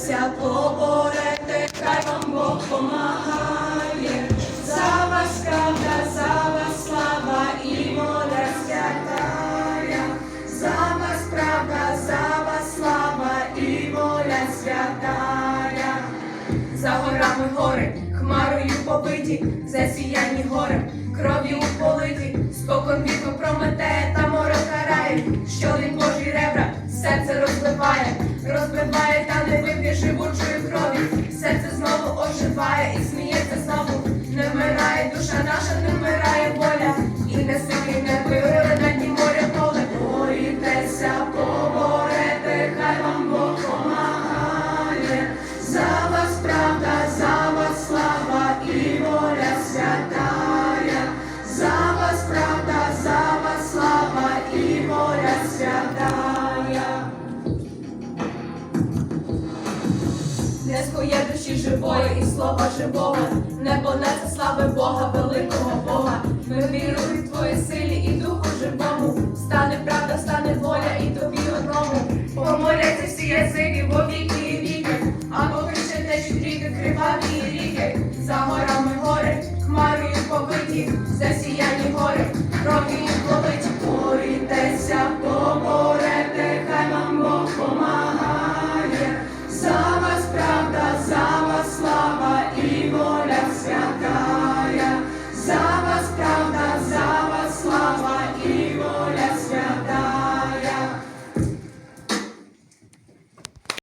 Борися, поборете, хай вам Бог помагає, за вас правда, за вас слава і воля святая, за вас правда, за вас слава і воля святая, за горами гори, хмарою побиті, засіяні горем, кров'ю политі, спокон віку прометеє та море карає, що він Божі ребра, серце розбиває, розбиває. ocean fire is не скує душі живої і слова живого, не понесе слави Бога, великого Бога. Ми віруємо в твої силі і духу живому. Стане правда, стане воля і тобі одному. Помоляться всі язики, бо віки і віки, а поки ще течуть ріки, криваві і ріки, за горами гори, хмарою побиті, засіяні гори, кров'ю ловить, борітеся, поборете, хай вам Бог помагає.